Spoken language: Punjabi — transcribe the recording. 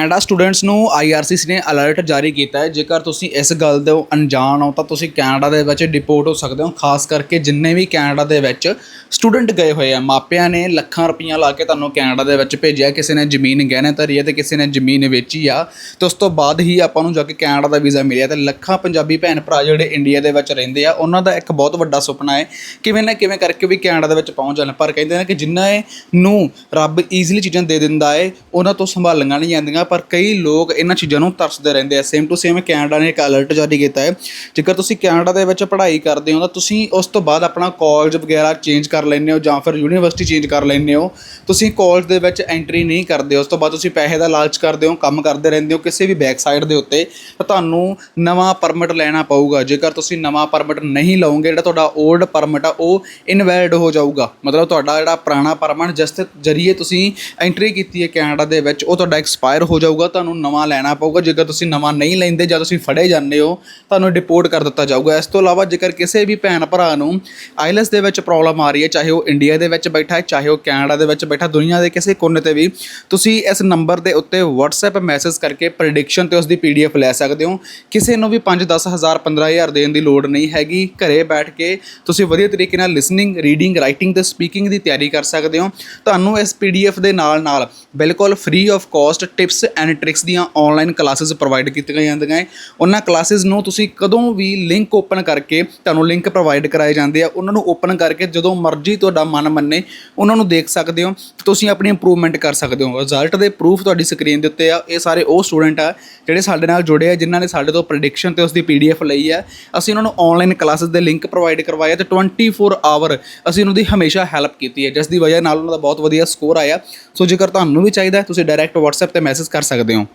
ਕੈਨੇਡਾ ਸਟੂਡੈਂਟਸ ਨੂੰ IRCC ਨੇ ਅਲਰਟ ਜਾਰੀ ਕੀਤਾ ਹੈ। ਜੇਕਰ ਤੁਸੀਂ ਇਸ ਗੱਲ ਦੇ ਅਣਜਾਣ ਹੋ, ਤਾਂ ਤੁਸੀਂ ਕੈਨੇਡਾ ਦੇ ਵਿੱਚ ਡਿਪੋਰਟ ਹੋ ਸਕਦੇ ਹੋ। ਖਾਸ ਕਰਕੇ ਜਿੰਨੇ ਵੀ ਕੈਨੇਡਾ ਦੇ ਵਿੱਚ ਸਟੂਡੈਂਟ ਗਏ ਹੋਏ ਆ, ਮਾਪਿਆਂ ਨੇ ਲੱਖਾਂ ਰੁਪਈਆ ਲਾ ਕੇ ਤੁਹਾਨੂੰ ਕੈਨੇਡਾ ਦੇ ਵਿੱਚ ਭੇਜਿਆ। ਕਿਸੇ ਨੇ ਜ਼ਮੀਨ ਗਹਿਣੇ ਧਰੀ ਹੈ ਤੇ ਕਿਸੇ ਨੇ ਜ਼ਮੀਨ ਵੇਚੀ ਆ। ਤੇ ਉਸ ਤੋਂ ਬਾਅਦ ਹੀ ਆਪਾਂ ਨੂੰ ਜਾ ਕੇ ਕੈਨੇਡਾ ਦਾ ਵੀਜ਼ਾ ਮਿਲਿਆ ਤੇ ਲੱਖਾਂ ਪੰਜਾਬੀ ਭੈਣ ਭਰਾ ਜਿਹੜੇ ਇੰਡੀਆ ਦੇ ਵਿੱਚ ਰਹਿੰਦੇ ਆ, ਉਹਨਾਂ ਦਾ ਇੱਕ ਬਹੁਤ ਵੱਡਾ ਸੁਪਨਾ ਹੈ। ਕਿਵੇਂ ਨਾ ਕਿਵੇਂ ਕਰਕੇ ਵੀ ਕੈਨੇਡਾ ਦੇ ਵਿੱਚ ਪਹੁੰਚ ਜਾਣ। ਪਰ ਕਹਿੰਦੇ ਨੇ ਕਿ ਜਿਨ੍ਹਾਂ ਨੂੰ ਰੱਬ ਈਜ਼ੀਲੀ ਚੀਜ਼ਾਂ ਦੇ ਦਿੰਦਾ ਹੈ, ਉਹਨਾਂ ਤੋਂ ਸੰਭਾਲੀਆਂ ਨਹੀਂ ਜਾਂਦੀਆਂ। ਪਰ ਕਈ ਲੋਕ ਇਹਨਾਂ ਚੀਜ਼ਾਂ ਨੂੰ ਤਰਸਦੇ ਰਹਿੰਦੇ ਆ। ਸੇਮ ਟੂ ਸੇਮ ਕੈਨੇਡਾ ਨੇ ਇੱਕ ਅਲਰਟ ਜਾਰੀ ਕੀਤਾ ਹੈ। ਜੇਕਰ ਤੁਸੀਂ ਕੈਨੇਡਾ ਦੇ ਵਿੱਚ ਪੜ੍ਹਾਈ ਕਰਦੇ ਹੋ, ਤਾਂ ਤੁਸੀਂ ਉਸ ਤੋਂ ਬਾਅਦ ਆਪਣਾ ਕਾਲਜ ਵਗੈਰਾ ਚੇਂਜ ਕਰ ਲੈਂਦੇ ਹੋ ਜਾਂ ਫਿਰ ਯੂਨੀਵਰਸਿਟੀ ਚੇਂਜ ਕਰ ਲੈਂਦੇ ਹੋ। ਤੁਸੀਂ ਕਾਲਜ ਦੇ ਵਿੱਚ ਐਂਟਰੀ ਨਹੀਂ ਕਰਦੇ, ਉਸ ਤੋਂ ਬਾਅਦ ਤੁਸੀਂ ਪੈਸੇ ਦਾ ਲਾਲਚ ਕਰਦੇ ਹੋ, ਕੰਮ ਕਰਦੇ ਰਹਿੰਦੇ ਹੋ ਕਿਸੇ ਵੀ ਬੈਕ ਸਾਈਡ ਦੇ ਉੱਤੇ, ਤਾਂ ਤੁਹਾਨੂੰ ਨਵਾਂ ਪਰਮਿਟ ਲੈਣਾ ਪਊਗਾ। ਜੇਕਰ ਤੁਸੀਂ ਨਵਾਂ ਪਰਮਿਟ ਨਹੀਂ ਲਓਗੇ, ਜਿਹੜਾ ਤੁਹਾਡਾ 올ਡ ਪਰਮਿਟ ਆ, ਉਹ ਇਨਵੈਲਿਡ ਹੋ ਜਾਊਗਾ। ਮਤਲਬ ਤੁਹਾਡਾ ਜਿਹੜਾ ਪੁਰਾਣਾ ਪਰਮਿਟ ਜਿਸ ਦੇ ਜਰੀਏ ਤੁਸੀਂ ਐਂਟਰੀ ਕੀਤੀ ਹੈ ਕੈਨੇਡਾ ਦੇ ਵਿੱਚ, ਉਹ ਤੁਹਾਡਾ ਐਕਸਪਾਇਰ ਹੋ ਜਾਊਗਾ, ਤੁਹਾਨੂੰ ਨਵਾਂ ਲੈਣਾ ਪਊਗਾ। ਜੇਕਰ ਤੁਸੀਂ ਨਵਾਂ ਨਹੀਂ ਲੈਂਦੇ ਜਾਂ ਤੁਸੀਂ ਫੜੇ ਜਾਂਦੇ ਹੋ, ਤੁਹਾਨੂੰ ਡਿਪੋਰਟ ਕਰ ਦਿੱਤਾ ਜਾਊਗਾ। ਇਸ ਤੋਂ ਇਲਾਵਾ ਜੇਕਰ ਕਿਸੇ ਵੀ ਭੈਣ ਭਰਾ ਨੂੰ ਆਈਲੈਸ ਦੇ ਵਿੱਚ ਪ੍ਰੋਬਲਮ ਆ ਰਹੀ ਹੈ, ਚਾਹੇ ਉਹ ਇੰਡੀਆ ਦੇ ਵਿੱਚ ਬੈਠਾ ਹੈ, ਚਾਹੇ ਉਹ ਕੈਨੇਡਾ ਦੇ ਵਿੱਚ ਬੈਠਾ, ਦੁਨੀਆ ਦੇ ਕਿਸੇ ਕੋਨੇ ਤੇ ਵੀ, ਤੁਸੀਂ ਇਸ ਨੰਬਰ ਦੇ ਉੱਤੇ WhatsApp ਮੈਸੇਜ ਕਰਕੇ ਪ੍ਰੈਡਿਕਸ਼ਨ ਤੇ ਉਸ ਦੀ PDF ਲੈ ਸਕਦੇ ਹੋ। ਕਿਸੇ ਨੂੰ ਵੀ 5 10 ਹਜ਼ਾਰ 15 ਹਜ਼ਾਰ ਦੇਣ ਦੀ ਲੋੜ ਨਹੀਂ ਹੈਗੀ। ਘਰੇ ਬੈਠ ਕੇ ਤੁਸੀਂ ਵਧੀਆ ਤਰੀਕੇ ਨਾਲ ਲਿਸਨਿੰਗ ਰੀਡਿੰਗ ਰਾਈਟਿੰਗ ਤੇ ਸਪੀਕਿੰਗ ਦੀ ਤਿਆਰੀ ਕਰ ਸਕਦੇ ਹੋ। ਤੁਹਾਨੂੰ ਇਸ PDF ਦੇ ਨਾਲ ਨਾਲ ਬਿਲਕੁਲ free of cost tips and tricks ਦੀਆਂ ਆਨਲਾਈਨ ਕਲਾਸਿਸ ਪ੍ਰੋਵਾਈਡ ਕੀਤੀਆਂ ਜਾਂਦੀਆਂ ਹੈ। ਉਹਨਾਂ ਕਲਾਸਿਸ ਨੂੰ ਤੁਸੀਂ ਕਦੋਂ ਵੀ ਲਿੰਕ ਓਪਨ ਕਰਕੇ ਤੁਹਾਨੂੰ ਲਿੰਕ ਪ੍ਰੋਵਾਈਡ ਕਰਾਏ ਜਾਂਦੇ ਆ। ਉਹਨਾਂ ਨੂੰ ਓਪਨ ਕਰਕੇ ਜਦੋਂ ਮਰਜ਼ੀ ਤੁਹਾਡਾ ਮਨ ਮੰਨੇ, ਉਹਨਾਂ ਨੂੰ ਦੇਖ ਸਕਦੇ ਹੋ। ਤੁਸੀਂ ਆਪਣੀ ਇੰਪਰੂਵਮੈਂਟ ਕਰ ਸਕਦੇ ਹੋ। ਰਿਜ਼ਲਟ ਦੇ ਪ੍ਰੂਫ ਤੁਹਾਡੀ ਸਕਰੀਨ ਦੇ ਉੱਤੇ ਆ। ਇਹ ਸਾਰੇ ਉਹ ਸਟੂਡੈਂਟ ਆ ਜਿਹੜੇ ਸਾਡੇ ਨਾਲ ਜੁੜੇ ਆ, ਜਿਨ੍ਹਾਂ ਨੇ ਸਾਡੇ ਤੋਂ ਪ੍ਰੈਡਿਕਸ਼ਨ ਤੇ ਉਸ ਦੀ ਪੀਡੀਐਫ ਲਈ ਹੈ ਅਸੀਂ ਉਹਨਾਂ ਨੂੰ ਆਨਲਾਈਨ ਕਲਾਸਿਸ ਦੇ ਲਿੰਕ ਪ੍ਰੋਵਾਈਡ ਕਰਵਾਇਆ ਤੇ 24 ਆਵਰ ਅਸੀਂ ਉਹਨਾਂ ਦੀ ਹਮੇਸ਼ਾ ਹੈਲਪ ਕੀਤੀ ਹੈ। ਜਿਸ ਦੀ ਵਜ੍ਹਾ ਨਾਲ ਉਹਨਾਂ ਦਾ ਬਹੁਤ ਵਧੀਆ ਸਕੋਰ ਆਇਆ। ਸੋ ਜੇਕਰ ਤੁਹਾਨੂੰ ਵੀ ਚਾਹੀਦਾ ਤੁਸੀਂ ਡਾਇਰੈਕਟ WhatsApp ਤੇ ਮੈਸੇਜ ਕਰ ਕਰ ਸਕਦੇ ਹੋ?